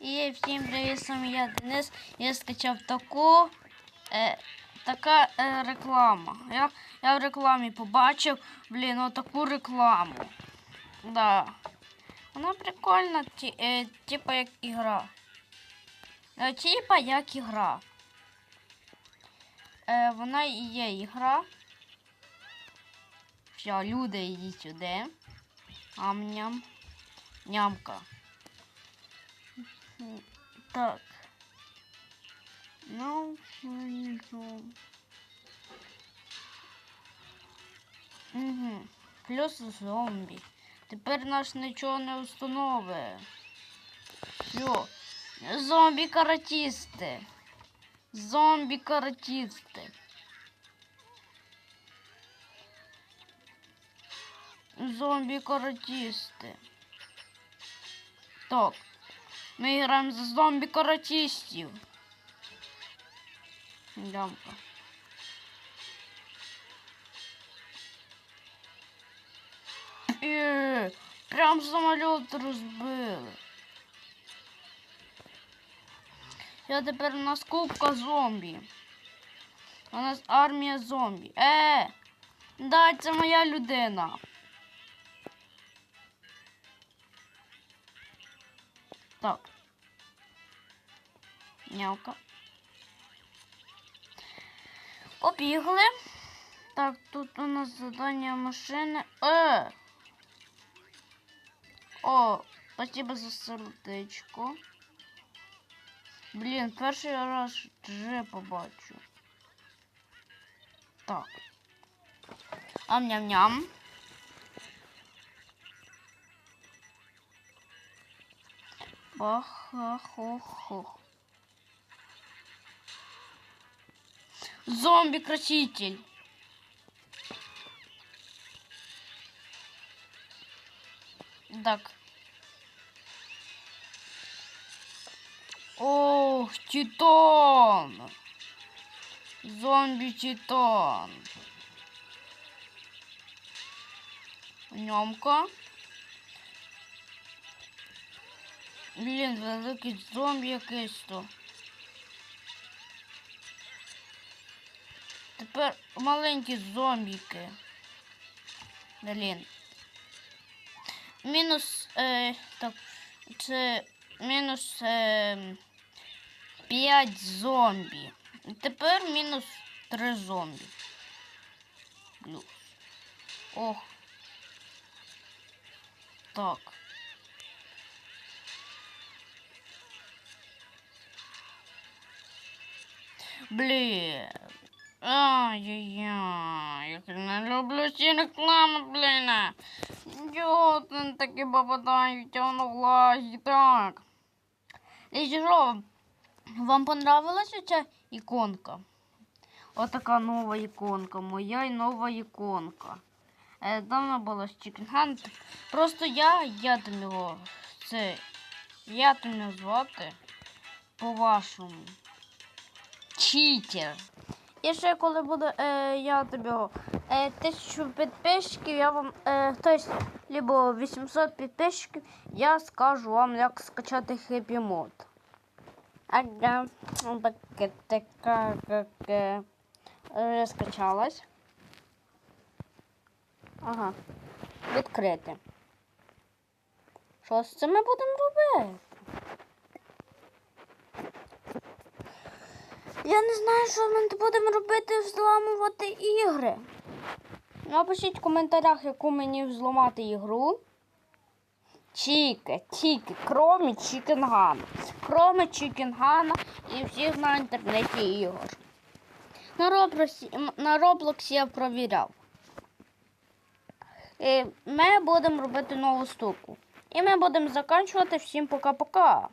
І всім привіт, вами я Денис. Я скачав таку е, така е, реклама. Я, я в рекламі побачив, блін, отаку рекламу. Да. Вона прикольна, ті, е, типа як ігра. Е, типа як ігра. Е, вона і є ігра. Все, люди, йдіть сюди. Ам-ням. Нямка. Так. Ну, ну. Угу. Плюс зомбі. Тепер нас нічого не установить. Що? Зомбі-каратісти. Зомбі-каратісти. Зомбі-каратісти. Так. Ми граємо за зомбі-каратістів. Лямка. Е, прям самоліт розбили. Я тепер у нас кубка зомбі. У нас армія зомбі. Е! Да, це моя людина. Так. Нявка. Побігли. Так, тут у нас задання машини. Е! О, спасибо за сердечко. Блін, перший раз вже побачу. Так. Ам-ням-ням. Баха-хо-хо. Зомби-краситель. Так. Ох, титан. Зомби-титан. Нямка. Блін, великий зомбі якийсь то. Тепер маленькі зомбіки. Блін. Мінус. Е, так, це мінус е, 5 зомбі. Тепер мінус 3 зомбі. Плюс. Ох. Так. Блін. Ай-яй-яй, я не люблю ці реклами, блін. Там такі попадають воно влазі, так. І що, вам понравилася ця іконка? Отака нова іконка, моя і нова іконка. Е, давно була з Chicken. Просто я, я там його, це, я там його звати по-вашому. Читер. І ще коли буде е, я тобі е, тисячу підписчиків, я вам, е, тобто, либо 800 підписчиків, я скажу вам, як скачати хеппі мод. Ага, таке, така, таке. Вже скачалась. Ага. Відкрити. Що з цим ми будемо робити? Я не знаю, що ми будемо робити, взламувати ігри. Напишіть в коментарях, яку мені взламати ігру. Тільки, тільки, кроме Чікенгана. Кроме Чікенгана і всіх на інтернеті ігор. На Роблоксі, на Роблоксі я провіряв. І ми будемо робити нову штуку. І ми будемо закінчувати. Всім пока-пока.